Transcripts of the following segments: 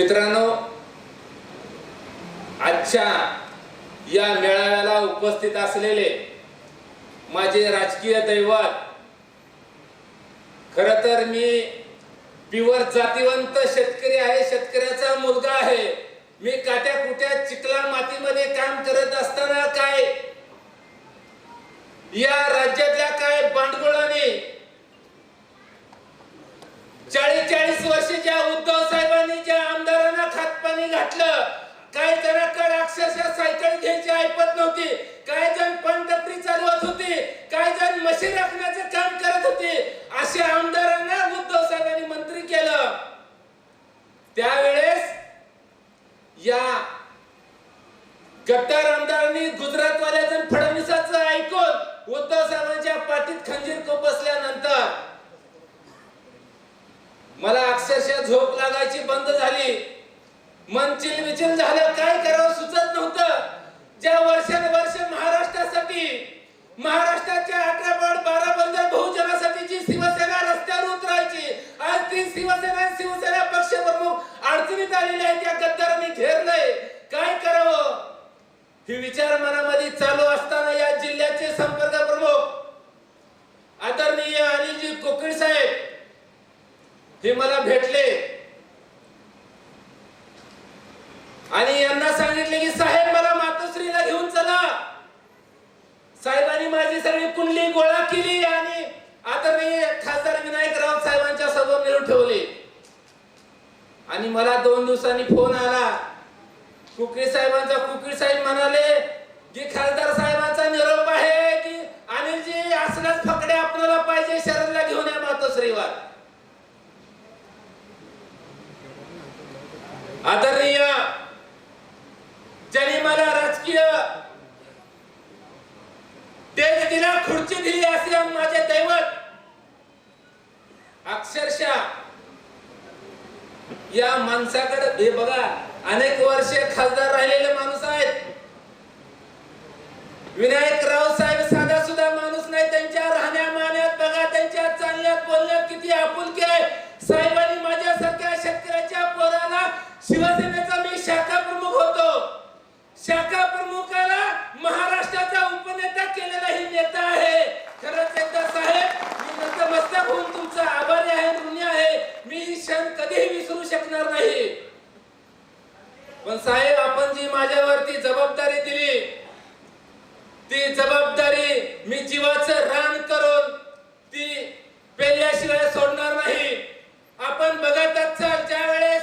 मित्रांनो आजच्या या मेळाव्याला उपस्थित असलेले माझे राजकीय दैवत खर तर मी पिवर जातीवंत शेतकरी आहे शेतकऱ्याचा मुलगा आहे. मी काट्या कुट्या चिखला मातीमध्ये काम करत असताना काय या राज्यातल्या काय बांडगुळाने चाळीस चाळीस वर्षाच्या उद्धव साहेब वाटलं. घातलं काय जणांकडे अक्षरशः सायकल घ्यायची ऐपत नव्हती. काय जण पंढरपुरी चालवत होती. काय जण मशीन राखण्याचं काम करत होते. असे आमदारांना उद्धव साहेबांनी मंत्री केलं त्यावेळेस या गद्दार आमदारांनी गुजरातवाल्याचं फडणवीसाचं ऐकून उद्धव साहेबांच्या पाठीत खंजीर बसल्यानंतर मला अक्षरशः झोप लागायची बंद झाली मन झालं काय करावं सुचत नव्हतं. ज्या वर्षानुवर्ष महाराष्ट्रासाठी महाराष्ट्राच्या अठरा पॉईंट बारा बंदर बहुजनासाठी जी शिवसेना रस्त्यावर उतरायची आज ती शिवसेना शिवसेना पक्ष प्रमुख अडचणीत आलेली आहे त्या गद्दारांनी घेरलंय. काय करावं? ही विचार मनामध्ये चालू असताना या जिल्ह्याचे संपर्क प्रमुख आदरणीय अनिलजी कोकणी साहेब हे मला भेटले आणि यांना सांगितले की साहेब मला मातोश्रीला घेऊन चला साहेबांनी कुंडली गोळा केली आणि आदरणीय खासदार विनायकराव साहेबांच्या समोर नेऊन ठेवले. आणि मला दोन दिवसांनी फोन आला. कुकरी साहेबांचा कुकरी साहेब म्हणाले की खासदार साहेबांचा निरोप आहे की अनिलजी असलाच फकडे आपल्याला पाहिजे शरदला घेऊन या मातोश्रीवर आदरणीय ज्यांनी मला राजकीय तेज दिला खुर्ची दिली असे माझे दैवत अक्षरशः या माणसाकडे हे बघा अनेक वर्षे खासदार राहिलेले माणूस आहेत. विनायक राव साहेब साधा सुद्धा माणूस नाही त्यांच्या राहण्या मान्यात बघा त्यांच्या चालण्यात बोलण्यात किती आपुलकी आहे. साहेबांनी माझ्यासारख्या शेतकऱ्याच्या पोराला शिवसेनेचा मी शाखा प्रमुख होतो. शाखा प्रमुखाला महाराष्ट्राचा उपनेता केलेला ही नेता आहे. खरंच एकदा साहेब मी नतमस्तक होऊन तुमचा आभारी आहे कधीही विसरू शकणार नाही. पण साहेब आपण जी माझ्यावरती जबाबदारी दिली ती जबाबदारी मी जीवाचं रान करून ती पेल्याशिवाय सोडणार नाही. आपण बघत असाल ज्या वेळेस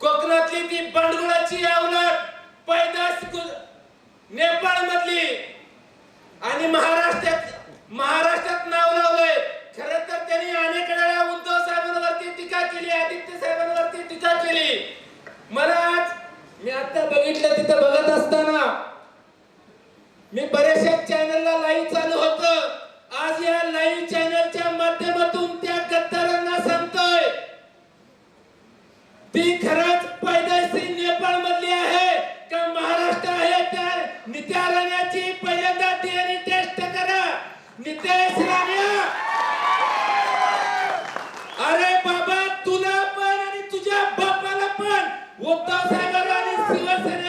कोकणातली ती बंडगुळाची अवलट उद्धव साहेबांवर आणि शिवसेनेवरती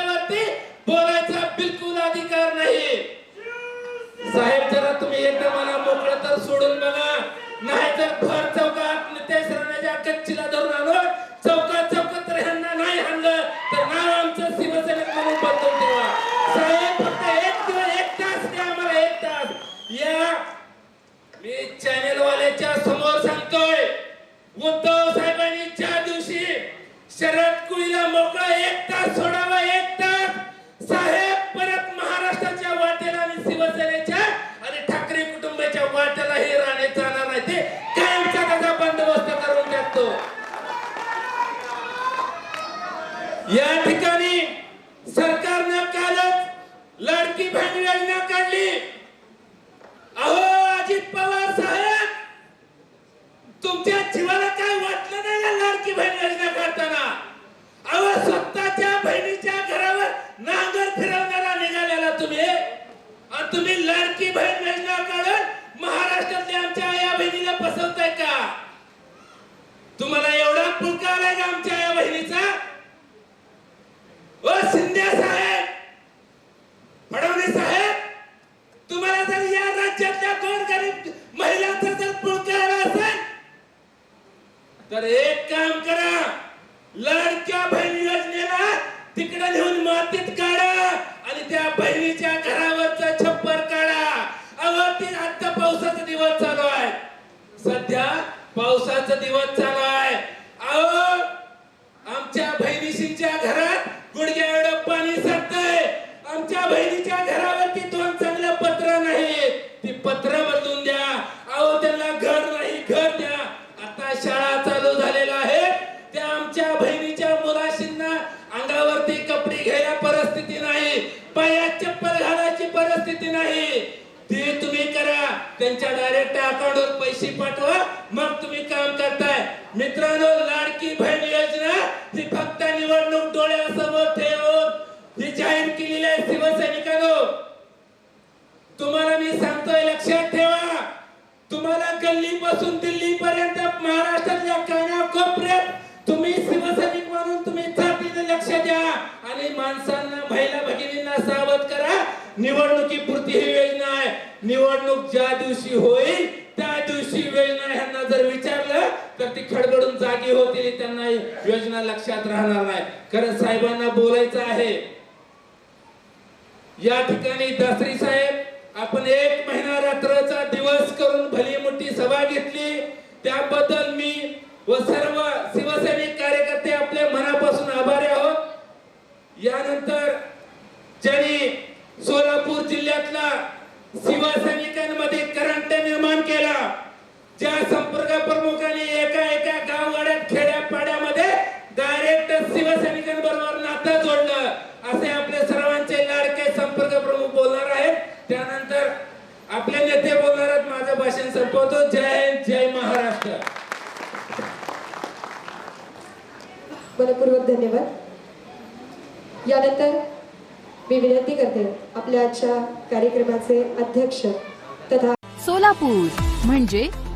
या ठिकाणी सरकारनं कालच लाडकी बहीण योजना काढली. अहो अजित पवार साहेब तुमच्या जीवाला काय वाटलं नाही या लाडकी बहीण योजना काढताना? अहो स्वतःच्या बहिणीच्या घरावर नांगर फिरवण्याला निघालेला तुम्ही. आणि तुम्ही लाडकी बहीण योजना काढून महाराष्ट्रातल्या आमच्या या बहिणीला पसरताय का? तुम्हाला एवढा पुकार आहे का आमच्या तर एक काम करा. लडक्या बहिणी योजनेला तिकडे नेऊन मातीत काढा आणि त्या बहिणीच्या घरावरचा छप्पर काढा. अहो ती आता पावसाचा दिवस चालू आहे. सध्या पावसाचा दिवस चालू आहे. पैसे पाठवा मग तुम्ही काम करताय. मित्रांनो लाडकी बहीण योजना ही फक्त निवडणूक डोळ्यासमोर ठेवून ही जाहीर केलेली आहे शिवसैनिकांनो. तुम्हाला मी सांगतोय लक्षात ठेवा. तुम्हाला गल्ली पासून दिल्ली पर्यंत महाराष्ट्रातल्या कानाकोपऱ्यात तुम्ही शिवसैनिक म्हणून तुम्ही जातीने लक्ष द्या आणि माणसांना महिला भगिनींना सावध करा. निवडणुकीपुरती ही योजना आहे. निवडणूक ज्या दिवशी होईल जागी होतील त्यांना योजना लक्षात राहणार नाही. कारण साहेबांना बोलायचं आहे. या ठिकाणी दासरी साहेब आपण एक महिना रात्रचा दिवस करून भली मोठी सभा घेतली. त्याबद्दल मी व सर्व शिवसैनिक कार्यकर्ते आपल्या मनापासून आभारी आहोत. यानंतर ज्यांनी सोलापूर जिल्ह्यातला शिवसैनिकांमध्ये करंट निर्माण केला ज्या संपर्क प्रमुखांनी एका एका गावगाड्यात खेड्यापाड्यामध्ये डायरेक्ट शिवसैनिकांबरोबर नातं जोडलं असे आपले सर्वांचे लाडके संपर्क प्रमुख बोलणार आहेत. त्यानंतर आपले नेते बोलणार आहेत माझं भाषण संपवतो. जय हिंद जय महाराष्ट्र. मनपूर्वक धन्यवाद. यानंतर मी विनंती करते आपल्या आजच्या कार्यक्रमाचे अध्यक्ष तथा सोलापूर म्हणजे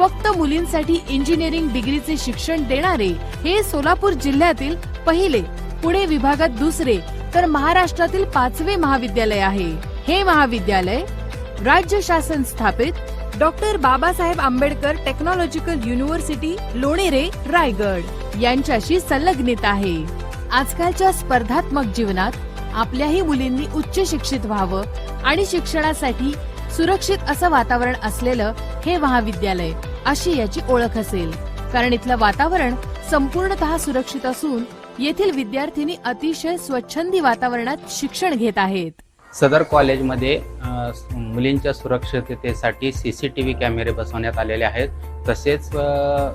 फक्त मुलींसाठी इंजिनिअरिंग डिग्रीचे शिक्षण देणारे हे सोलापूर जिल्ह्यातील पहिले पुणे विभागात दुसरे तर महाराष्ट्रातील पाचवे महाविद्यालय आहे. हे महाविद्यालय राज्य शासन स्थापित doctor Babasaheb Ambedkar technological university Lonere Raigad यांच्याशी संलग्नित आहे. आजकालच्या स्पर्धात्मक जीवनात आपल्याही मुलींनी उच्च शिक्षित व्हावं आणि शिक्षणासाठी सुरक्षित असं वातावरण असलेलं हे महाविद्यालय. अशी याची ओळख असेल. कारण इथलं वातावरण संपूर्णतः सुरक्षित असून येथील विद्यार्थिनी अतिशय स्वच्छंदी वातावरणात शिक्षण घेत आहेत. सदर कॉलेजमध्ये मुलींच्या सुरक्षिततेसाठी सी सी टी व्ही कॅमेरे बसवण्यात आलेले आहेत. तसेच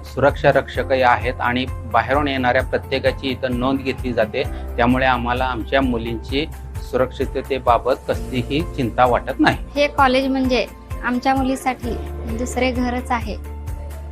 सुरक्षा रक्षकही आहेत आणि बाहेरून येणाऱ्या प्रत्येकाची इथं नोंद घेतली जाते. त्यामुळे आम्हाला आमच्या मुलींची सुरक्षिततेबाबत कसलीही चिंता वाटत नाही. हे कॉलेज म्हणजे आमच्या मुलीसाठी दुसरे घरच आहे.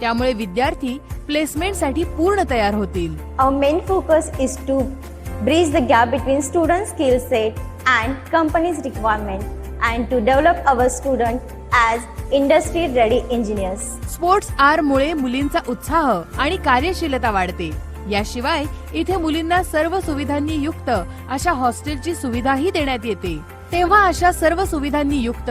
त्यामुळे विद्यार्थी प्लेसमेंटसाठी पूर्ण तयार होतील. Main focus is to bridge the gap between student skill set and companies requirement and to develop our student as industry ready engineers sports are मुळे मुलींचा उत्साह आणि कार्यशीलता वाढते. याशिवाय इथे मुलींना सर्व सुविधांनी युक्त अशा हॉस्टेलची सुविधाही देण्यात येते. तेव्हा अशा सर्व सुविधांनी युक्त